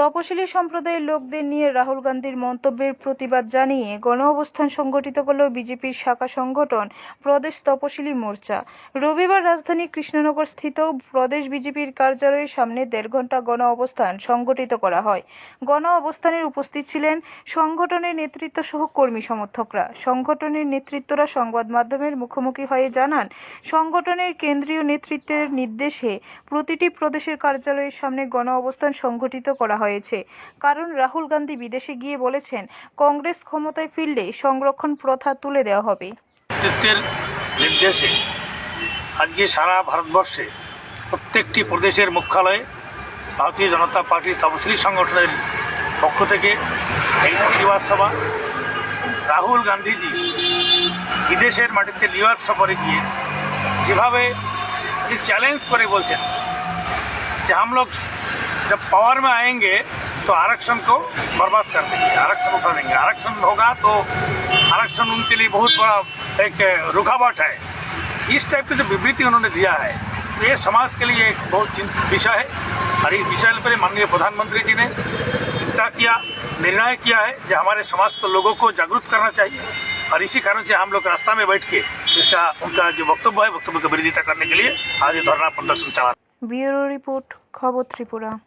তপশিলি সম্প্রদায়ের লোকদের নিয়ে রাহুল গান্ধীর মন্তব্যের প্রতিবাদ জানিয়ে গণ অবস্থান সংগঠিত করল বিজেপির শাখা সংগঠন প্রদেশ তপশিলি মোর্চা। রবিবার রাজধানী কৃষ্ণনগর স্থিত প্রদেশ বিজেপির কার্যালয়ের সামনে দেড় ঘণ্টা গণ অবস্থান সংগঠিত করা হয়। গণ অবস্থানের উপস্থিত ছিলেন সংগঠনের নেতৃত্ব সহ কর্মী সমর্থকরা। সংগঠনের নেতৃত্বরা সংবাদ মাধ্যমের মুখোমুখি হয়ে জানান, সংগঠনের কেন্দ্রীয় নেতৃত্বের নির্দেশে প্রতিটি প্রদেশের কার্যালয়ের সামনে গণ অবস্থান সংগঠিত করা হয়েছে। কারণ রাহুল গান্ধী বিদেশে গিয়ে বলেছেন, কংগ্রেস ক্ষমতায় ফিরলে সংরক্ষণ প্রথা তুলে দেওয়া হবে। নির্দেশে আজকে সারা ভারতবর্ষে প্রত্যেকটি প্রদেশের মুখ্যালয়ে ভারতীয় জনতা পার্টির তপশিলি সংগঠনের পক্ষ থেকে এই প্রতিবাদ সভা। রাহুল গান্ধীজি বিদেশের মাটিতে নিউ ইয়র্ক সফরে গিয়ে যেভাবে চ্যালেঞ্জ করে বলছেন যে হাম जब पावर में आएँगे तो आरक्षण को बर्बाद कर देंगे, आरक्षण उठा देंगे। आरक्षण होगा तो आरक्षण उनके लिए बहुत बड़ा एक रुकावट है। इस टाइप की जो विवृति उन्होंने दिया है तो ये समाज के लिए एक बहुत चिंतित विषय है। और इस विषय पर माननीय प्रधानमंत्री जी ने चिंता किया, निर्णय किया है जो हमारे समाज को लोगों को जागरूक करना चाहिए। और इसी कारण से हम लोग रास्ता में बैठ के इसका, उनका जो वक्तव्य है, वक्तव्य की विरोधिता करने के लिए आज धरना प्रदर्शन चला ब्यूरो रिपोर्ट, खबर त्रिपुरा।